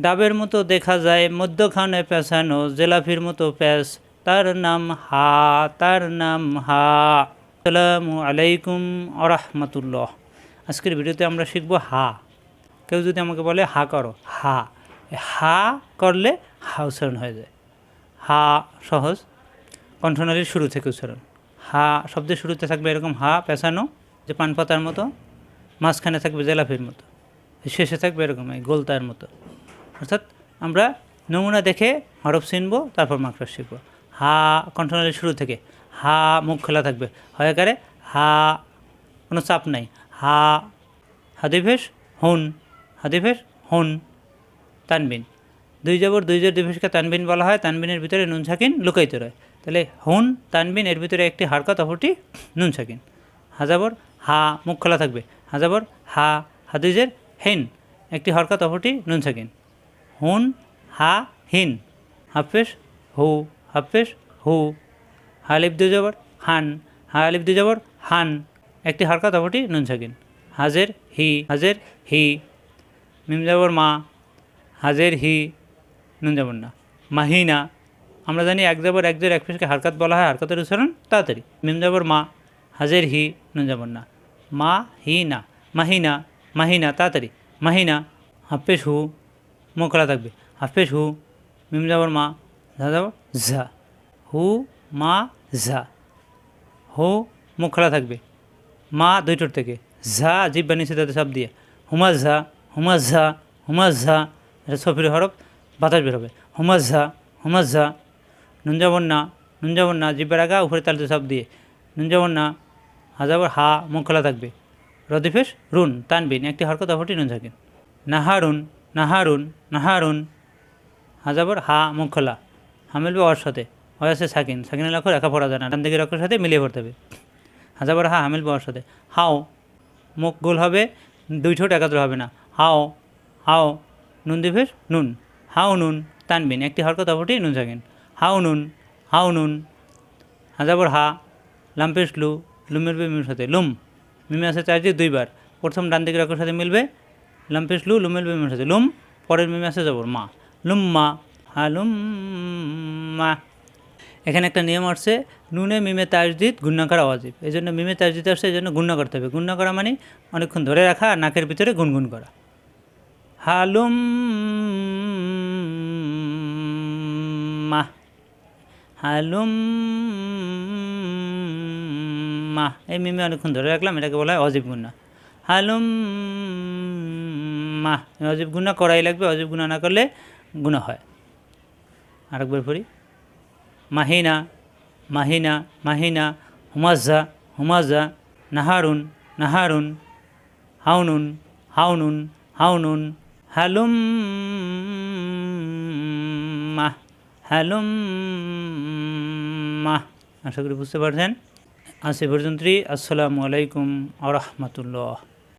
ডাবের মতো দেখা যায়, মধ্যখানে পেঁচানো জেলাফির মতো প্যাঁচ তার নাম হা, তার নাম হা। আসসালামু আলাইকুম আরহামতুল্লাহ আজকের ভিডিওতে আমরা শিখব হা। কেউ যদি আমাকে বলে হা করো, হা। হা করলে হা উচ্চারণ হয়ে যায়। হা সহজ। কণ্ঠনালীর শুরু থেকে উচ্চারণ। হা শব্দের শুরুতে থাকবে এরকম হা পেঁচানো, যে পান পাতার মতো। মাঝখানে থাকবে জেলাফির মতো। শেষে থাকবে এরকম এই গোলতার মতো। অর্থাৎ আমরা নমুনা দেখে হরফ চিনব, তারপর মাকড়া শিখব। হা কণ্ঠনালীর শুরু থেকে, হা মুখ খোলা থাকবে। হয় কারে হা, কোনো চাপ নাই। হা হাদিভেশ হুন হাদিভেশ হুন, তানবিন। দুই জবর, দুই জোর দিভেশকে তানবিন বলা হয়। তানবিনের ভিতরে নুন সাকিন লুকাইতে রয়। তাহলে হুন, তানবিন, এর ভিতরে একটি হারকত, অপরটি নুন সাকিন। হাজাবর হা মুখ খোলা থাকবে। হাজাবর হা, হাদিজের হেন, একটি হরকত, অপরটি নুন সাকিন। হুন, হা, হিন। হাফেশ হু হাফেশ হু। হালিফ দু হান। হালিফ দু হান। একটি হরকত, অপরটি নুন সাকিন। হাজের, হি। হাজের, হি। মিম জবর, মা। হাজের, হি। নুন জবর না। মাহিনা। আমরা জানি এক জবর, এক জোর, এক পেশকে হারকাত বলা হয়, হারকাতের উচ্চারণ তাড়াতাড়ি। মিম জবর, মা। হাজের, হি। নুন জবর না। মা, হি, না। মাহিনা। মাহিনা, তাড়াতাড়ি। মাহিনা। হাফেশ হু। মুখ খোলা থাকবে। হাফেশ হু, মিম জবর মা, ঝা জবর ঝা। হু, মা, ঝা। হু মুখ খোলা থাকবে। মা দুইটোর থেকে। ঝা, জিব্বা নিচে তাতে সব দিয়ে। হুমাজ ঝা হুমাজ ঝা হুমাজ ঝা। এটা সফির হরফ, বাতাস বের হবে। হুমাজ ঝা হুমাজ ঝা। নুনজাবন না নুনজাবন না জিব্বার আগা উপরে তালতে সব দিয়ে। নুনজাবন না হাজাবর হা মুখ খোলা থাকবে। রদিফেশ, রুন, তানবিন, একটি হরকত অপরটি নুন থাকেন নাহারুন নাহারুন নাহারুন। হাজাবর হা, মুখ খোলা। হামিলবে ওর সাথে হয় আছে সাকিন। সাকিনের লক্ষ্য রেখা পড়া যায় না। ডান দিকের অক্ষরের সাথে মিলিয়ে পড়তে হবে। হাজাবর হা, হামিল পাওয়ার সাথে হাও, মুখ গোল হবে, দুই ঠোঁট একাত্র হবে না। হাও হাও, নুন দিভেশ নুন। হাও নুন, তানবিন। একটি হরকত, অপরটি নুন সাকিন। হাও নুন হাও নুন। হাজাবর হা, লাম্পেশ লু। লুমের বে মিমের সাথে। লুম। মিমে আছে চারটি, দুইবার। প্রথম ডান দিকের অক্ষরের সাথে মিলবে লাম্পেশ লু, লুমের বে মিমের সাথে লুম পরের মিমে আছে যাবর মা। লুম মা, হা, লুম মা। এখানে একটা নিয়ম আসছে, নুনে মিমে তাজদিদ গুণাকার আওয়াজিব এই জন্য মিমে তাজদিদ আসছে, এই জন্য গুণনা করতে হবে। গুণনা করা মানে অনেকক্ষণ ধরে রাখা, নাকের ভিতরে গুনগুন করা। হালুম মা। হালুম মা। এই মিমে অনেকক্ষণ ধরে রাখলাম, এটাকে বলা হয় অজীব গুণা হালুম মা অজীব গুণা করাই লাগবে, অজীব গুণা না করলে গুণা হয়। আরেকবার পড়ি। মাহিনা মাহিনা মাহিনা, হুমাজ্জা হুমাজ্জা, নাহারুন নাহারুন, হাউনুন হাউনুন হাউনুন, হালুম মাহ হালুম মাহ আশা করি বুঝতে পারছেন। আজ পর্যন্তই। আসসালামু আলাইকুম আ রহমতুল্লাহ।